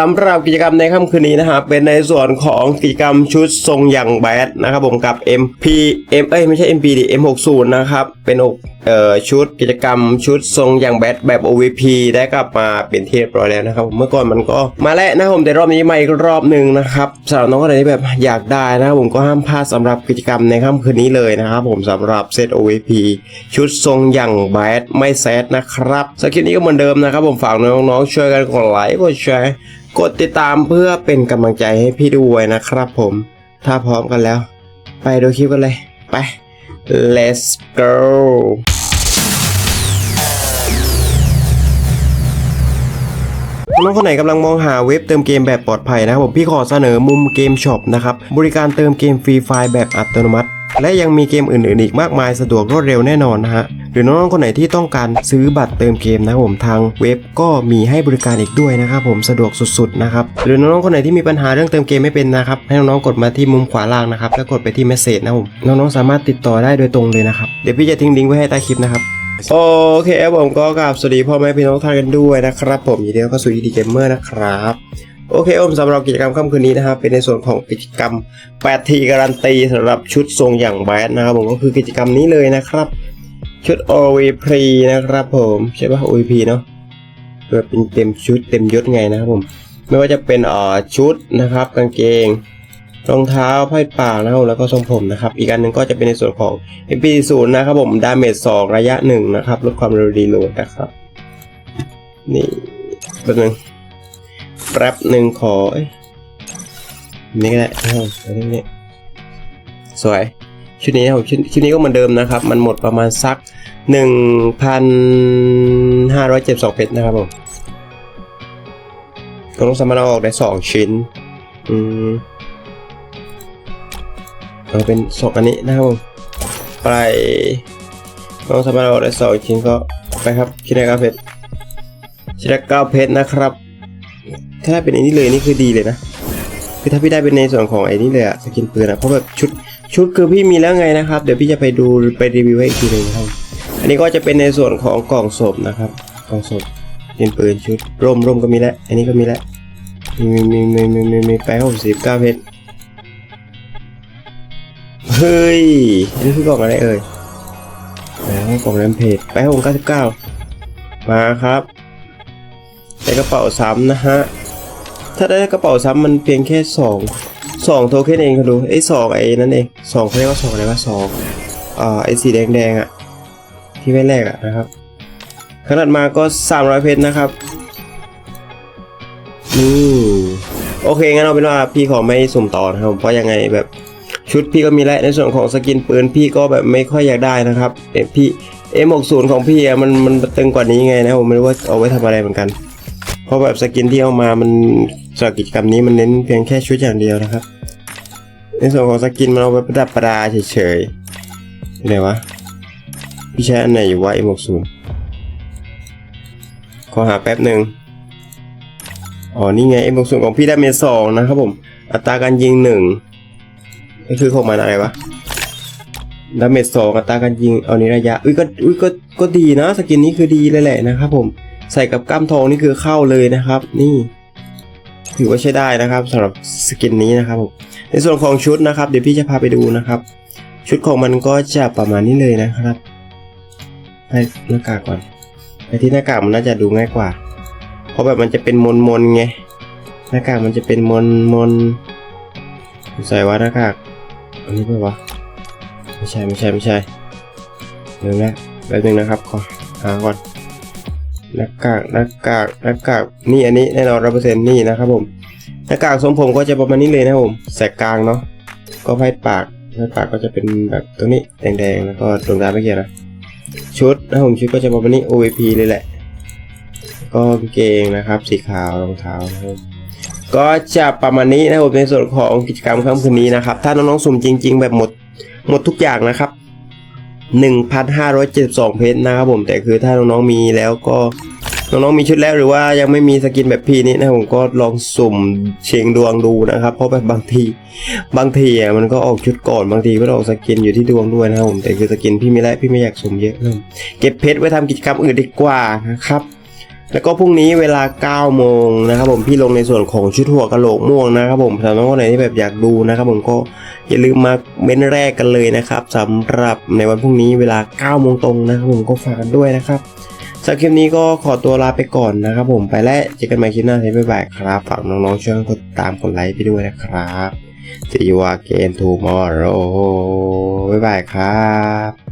สำหรับกิจกรรมในค่ำคืนนี้นะครับเป็นในส่วนของกิจกรรมชุดทรงอย่างแบดนะครับผมกับ MP M เอ้ยไม่ใช่ MP ดิ M60 นะครับเป็นอกเอ่อชุดกิจกรรมชุดทรงอย่างแบดแบบ OVP ได้กลับมาเป็นเรียบร้อยแล้วนะครับเมื่อก่อนมันก็มาแล้วนะผมแต่รอบนี้มาอีกรอบหนึ่งนะครับสำหรับน้องคนไหนที่แบบอยากได้นะครับผมก็ห้ามพลาดสำหรับกิจกรรมในค่ำคืนนี้เลยนะครับผมสำหรับเซต OVP ชุดทรงอย่างแบดไม่แซดนะครับสคริปนี้ก็เหมือนเดิมนะครับผมฝากน้องๆช่วยกันกดไลค์กดแชร์ กดติดตามเพื่อเป็นกำลังใจให้พี่ด้วยนะครับผม ถ้าพร้อมกันแล้ว ไปดูคลิปกันเลย ไป let's go น้องคนไหนกำลังมองหาเว็บเติมเกมแบบปลอดภัยนะครับผมพี่ขอเสนอมุมเกมช็อปนะครับ บริการเติมเกมฟรีไฟล์แบบอัตโนมัติ และยังมีเกมอื่นๆอีกมากมายสะดวกรวดเร็วแน่นอนนะฮะ รือน้องๆคนไหนที่ต้องการซื้อบัตรเติมเกมนะครับผมทางเว็บก็มีให้บริการอีกด้วยนะครับผมสะดวกสุดๆนะครับหรือน้องๆคนไหนที่มีปัญหาเรื่องเติมเกมไม่เป็นนะครับให้น้องๆกดมาที่มุมขวาล่างนะครับแล้วกดไปที่เมสเซจนะครับผมน้องๆสามารถติดต่อได้โดยตรงเลยนะครับเดี๋ยวพี่จะทิ้งลิงก์ไว้ให้ใต้คลิปนะครับโอเคครับผมก็กราบสวัสดีพ่อแม่พี่น้องท่านกันด้วยนะครับผมยินดีต้อนรับเข้าสู่ยีดีเกมเมอร์นะครับโอเคผมสำหรับกิจกรรมค่ำคืนนี้นะครับเป็นในส่วนของกิจกรรม8ทีการันตีสำหรับชุดทรงอย่างแบดนะครับผมก็คือกิจกรรมนี้เลยนะครับ ชุด OVP นะครับผมใช่ป่ะ OVP เนาะเพื่อเป็นเต็มชุดเต็มยศไงนะครับผมไม่ว่าจะเป็นอ่อชุดนะครับกางเกงรองเท้าไพ่ปากนะครับแล้วก็ทรงผมนะครับ อีกอันหนึ่งก็จะเป็นในส่วนของ MP0 นะครับผมดาเมจ2ระยะหนึ่งนะครับ ลดความเร็วรีโหลดนะครับ นี่แป๊บนึงแป๊บหนึ่งขอเนี่ก็ได้นะครับผมอันนี้นี่สวย ชุดนี้ครับชุดนี้ก็เหมือนเดิมนะครับ มันหมดประมาณสัก 1,572เพชรนะครับผมก็ต้องสามารถอาออกได้ 2 ชิ้น อืมเอาเป็นสองอันนี้นะครับผมไปต้องสามารถอาออกได้ 2 ชิ้นก็ไปครับชิ้นแรกเก้าเพชรชิ้นแรกเก้าเพชรนะครับ ถ้าเป็นอันนี้เลยนี่คือดีเลยนะ คือถ้าพี่ได้เป็นในส่วนของไอ้นี่เลยอะสกินปืนอะเพราะแบบชุดชุดคือพี่มีแล้วไงนะครับ เดี๋ยวพี่จะไปดูไปรีวิวให้อีกทีหนึงครับอันนี้ก็จะเป็นในส่วนของกล่องศพนะครับ กล่องศพสกินปืนชุดร่มร่มก็มีแล้ว อันนี้ก็มีแล้วมีมีมีมีมีมีมีแปดหกสิบเก้าเพชรเฮ้ยอันนี้คือกล่องอะไรเอ่ยแล้วกล่องแรมเพจแปดหกเก้าสิบเก้ามาครับได้กระเป๋าซ้ำนะฮะ ถ้าได้กระเป๋าซ้ำมันเพียงแค่สองสองโทเค็นเองคุณดูไอ้สองไอ้นั่นเองสองเขาเรียกว่าสองอะไรวะสองอ่าไอ้สีแดงแดงๆอะที่ไม่แรกอะนะครับขนาดมาก็สามร้อยเพชรนะครับอืมโอเคงั้นเอาเป็นว่าพี่ขอไม่สุ่มต่อนะครับเพราะยังไงแบบชุดพี่ก็มีแล้วในส่วนของสกินปืนพี่ก็แบบไม่ค่อยอยากได้นะครับเอพี่เอ็มหกศูนย์ของพี่อะมันมันตึงกว่านี้ไงนะผมไม่รู้ว่าเอาไว้ทำอะไรเหมือนกัน เพราะแบบสกินที่เอามามันสำหรับกิจกรรมนี้มันเน้นเพียงแค่ชุดอย่างเดียวนะครับ ในส่วนของสกินมันเอาไปประดับประดาเฉยๆที่ไหนวะพี่ใช้อันไหนอยู่วะ M60 ขอหาแป๊บหนึ่งอ๋อ นี่ไง M60 ของพี่ได้เมจสองนะครับผม อัตราการยิงหนึ่งนี่คือของมันอะไรวะดาเมจสองอัตราการยิงเอานี้ระยะ อุ้ยก็อุ้ยก็ก็ดีนะ สกินนี้คือดีเลยแหละนะครับผม ใส่กับกล้ามทองนี่คือเข้าเลยนะครับ นี่ ถือว่าใช้ได้นะครับสำหรับสกินนี้นะครับผมในส่วนของชุดนะครับ เดี๋ยวพี่จะพาไปดูนะครับ ชุดของมันก็จะประมาณนี้เลยนะครับไปหน้ากากก่อนไปที่หน้ากากมันน่าจะดูง่ายกว่า เพราะแบบมันจะเป็นมนมนไงหน้ากากมันจะเป็นมนมนใส่ว่าหน้ากากอันนี้เปล่าวะไม่ใช่ไม่ใช่ไม่ใช่เดี๋ยวนะแป๊บนึงนะครับขอหาก่อน หน้ากากหน้ากากหน้ากากนี่อันนี้แน่นอนร้อยเปอร์เซ็นต์นี่นะครับผมหน้ากากทรงผมก็จะประมาณนี้เลยนะครับผมแสกกลางเนาะก็ไพ่ปากไพ่ปากก็จะเป็นแบบตรงนี้แดงๆแล้วก็ดวงดาวไม่เกี่ยวนะชุดนะครับผมชุดก็จะประมาณนี้ OVP เลยแหละ ก็กางเกงนะครับ สีขาวรองเท้านะครับก็จะประมาณนี้นะครับผมในส่วนของกิจกรรมค่ำคืนนี้นะครับ ถ้าน้องๆสุ่มจริง ๆ แบบหมดหมดทุกอย่างนะครับ 1,572 เพชรนะครับผมแต่คือถ้าน้องๆมีแล้วก็น้องๆมีชุดแล้วหรือว่ายังไม่มีสกินแบบพี่นี้นะผมก็ลองสุ่มเชิงดวงดูนะครับ เพราะแบบบางทีบางทีอะมันก็ออกชุดก่อนบางทีก็ออกสกินอยู่ที่ดวงด้วยนะครับผมแต่คือสกินพี่ไม่แล้พี่ไม่อยากสุ่มเยอะนะเก็บเพชรไว้ทำกิจกรรมอื่นดีกว่านะครับแล้วก็พรุ่งนี้เวลา 9 โมงนะครับผมพี่ลงในส่วนของชุดหัวกะโหลกม่วงนะครับผมสำหรับคนไหนที่แบบอยากดูนะครับผมก็ อย่าลืมมาเม้นแรกกันเลยนะครับสำหรับในวันพรุ่งนี้เวลา9โมงตรงนะครับผมก็ฝากกันด้วยนะครับสำหรับคลิปนี้ก็ขอตัวลาไปก่อนนะครับผมไปแล้วเจอกันใหม่คลิปหน้าที่บ๊ายบายครับฝากน้องๆช่วยกดติดตามกดไลค์ไปด้วยนะครับ See you again tomorrow บ๊ายบายครับ